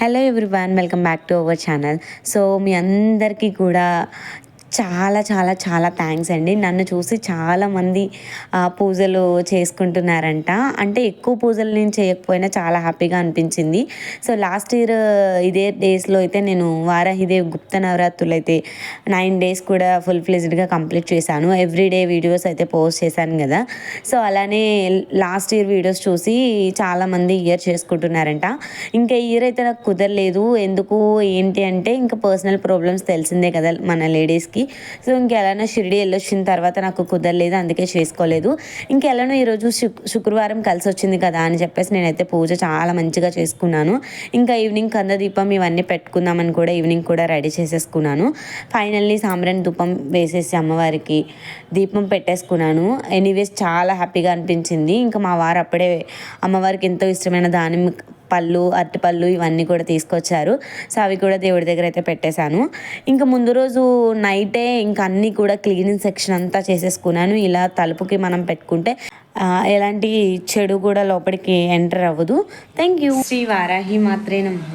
Hello everyone welcome back to our channel so మీ అందరికీ కూడా చాలా చాలా చాలా థ్యాంక్స్ అండి. నన్ను చూసి చాలామంది పూజలు చేసుకుంటున్నారంట. అంటే ఎక్కువ పూజలు నేను చేయకపోయినా చాలా హ్యాపీగా అనిపించింది. సో లాస్ట్ ఇయర్ ఇదే డేస్లో అయితే నేను వారాహిదేవ్ గుప్త నవరాత్రులు అయితే నైన్ డేస్ కూడా ఫుల్ ఫ్లెజ్డ్గా కంప్లీట్ చేశాను. ఎవ్రీ డే వీడియోస్ అయితే పోస్ట్ చేశాను కదా. సో అలానే లాస్ట్ ఇయర్ వీడియోస్ చూసి చాలామంది ఇయర్ చేసుకుంటున్నారంట. ఇంకా ఇయర్ అయితే నాకు కుదరలేదు. ఎందుకు ఏంటి అంటే ఇంకా పర్సనల్ ప్రాబ్లమ్స్ తెలిసిందే కదా మన లేడీస్కి సో ఇంకెలానో షిరిడి వెళ్ళొచ్చిన తర్వాత నాకు కుదరలేదు అందుకే చేసుకోలేదు. ఇంకెలానో ఈరోజు శుక్రవారం కలిసి వచ్చింది కదా అని చెప్పేసి నేనైతే పూజ చాలా మంచిగా చేసుకున్నాను. ఇంకా ఈవినింగ్ కంద దీపం ఇవన్నీ పెట్టుకుందామని కూడా ఈవినింగ్ కూడా రెడీ చేసేసుకున్నాను. ఫైనల్లీ సాంబ్రాణి ధూపం వేసేసి అమ్మవారికి దీపం పెట్టేసుకున్నాను. ఎనీవేస్ చాలా హ్యాపీగా అనిపించింది. ఇంకా మా వారు అప్పుడే అమ్మవారికి ఎంతో ఇష్టమైన దానిమ్మ పళ్ళు అరటిపళ్ళు ఇవన్నీ కూడా తీసుకొచ్చారు. సో అవి కూడా దేవుడి దగ్గర అయితే పెట్టేశాను. ఇంకా ముందు రోజు నైటే ఇంకా అన్నీ కూడా క్లీనింగ్ సెక్షన్ అంతా చేసేసుకున్నాను. ఇలా తలుపుకి మనం పెట్టుకుంటే ఎలాంటి చెడు కూడా లోపలికి ఎంటర్ అవ్వదు. థ్యాంక్ యూ శ్రీ వారాహి మాత్రే నమః.